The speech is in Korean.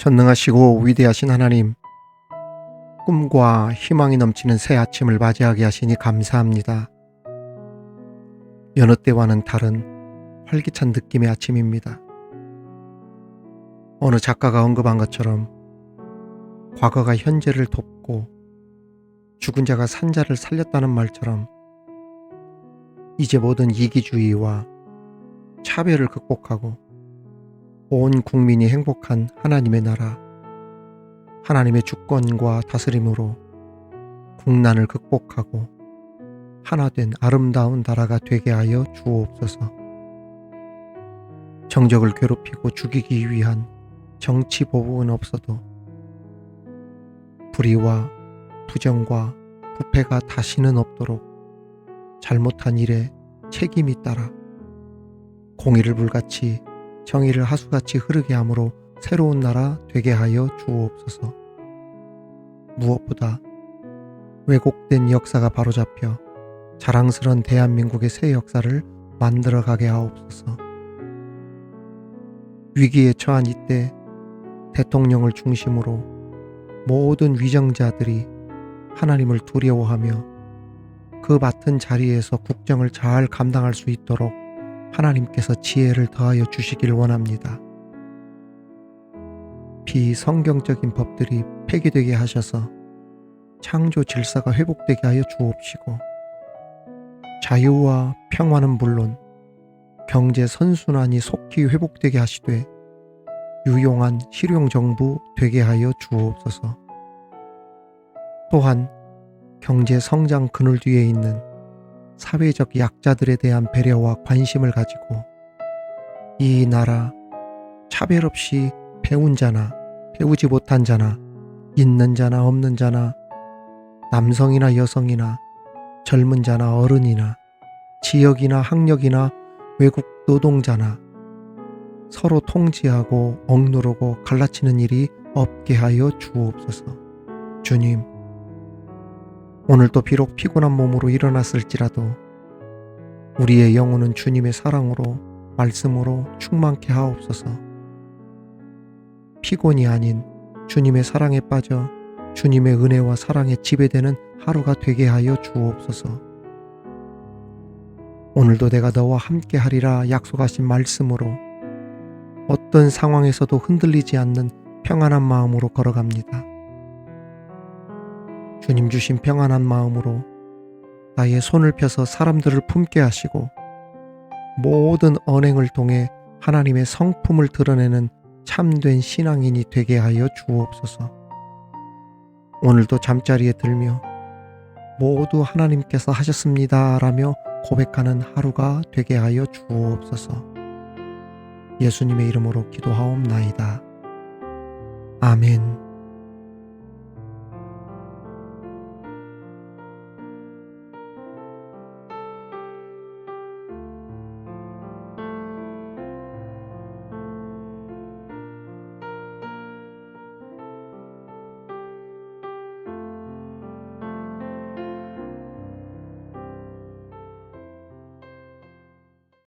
전능하시고 위대하신 하나님, 꿈과 희망이 넘치는 새 아침을 맞이하게 하시니 감사합니다. 여느 때와는 다른 활기찬 느낌의 아침입니다. 어느 작가가 언급한 것처럼 과거가 현재를 돕고 죽은 자가 산자를 살렸다는 말처럼 이제 모든 이기주의와 차별을 극복하고 온 국민이 행복한 하나님의 나라, 하나님의 주권과 다스림으로 국난을 극복하고 하나된 아름다운 나라가 되게 하여 주옵소서. 정적을 괴롭히고 죽이기 위한 정치 보복은 없어도 불의와 부정과 부패가 다시는 없도록 잘못한 일에 책임이 따라 공의를 불같이 정의를 하수같이 흐르게 함으로 새로운 나라 되게 하여 주옵소서. 무엇보다 왜곡된 역사가 바로잡혀 자랑스런 대한민국의 새 역사를 만들어가게 하옵소서. 위기에 처한 이때 대통령을 중심으로 모든 위정자들이 하나님을 두려워하며 그 맡은 자리에서 국정을 잘 감당할 수 있도록 하나님께서 지혜를 더하여 주시길 원합니다. 비성경적인 법들이 폐기되게 하셔서 창조 질서가 회복되게 하여 주옵시고 자유와 평화는 물론 경제 선순환이 속히 회복되게 하시되 유용한 실용 정부 되게 하여 주옵소서. 또한 경제 성장 그늘 뒤에 있는 사회적 약자들에 대한 배려와 관심을 가지고 이 나라 차별 없이 배운 자나 배우지 못한 자나 있는 자나 없는 자나 남성이나 여성이나 젊은 자나 어른이나 지역이나 학력이나 외국 노동자나 서로 통지하고 억누르고 갈라치는 일이 없게 하여 주옵소서. 주님, 오늘도 비록 피곤한 몸으로 일어났을지라도 우리의 영혼은 주님의 사랑으로 말씀으로 충만케 하옵소서. 피곤이 아닌 주님의 사랑에 빠져 주님의 은혜와 사랑에 지배되는 하루가 되게 하여 주옵소서. 오늘도 내가 너와 함께 하리라 약속하신 말씀으로 어떤 상황에서도 흔들리지 않는 평안한 마음으로 걸어갑니다. 주님 주신 평안한 마음으로 나의 손을 펴서 사람들을 품게 하시고 모든 언행을 통해 하나님의 성품을 드러내는 참된 신앙인이 되게 하여 주옵소서. 오늘도 잠자리에 들며 모두 하나님께서 하셨습니다 라며 고백하는 하루가 되게 하여 주옵소서. 예수님의 이름으로 기도하옵나이다. 아멘.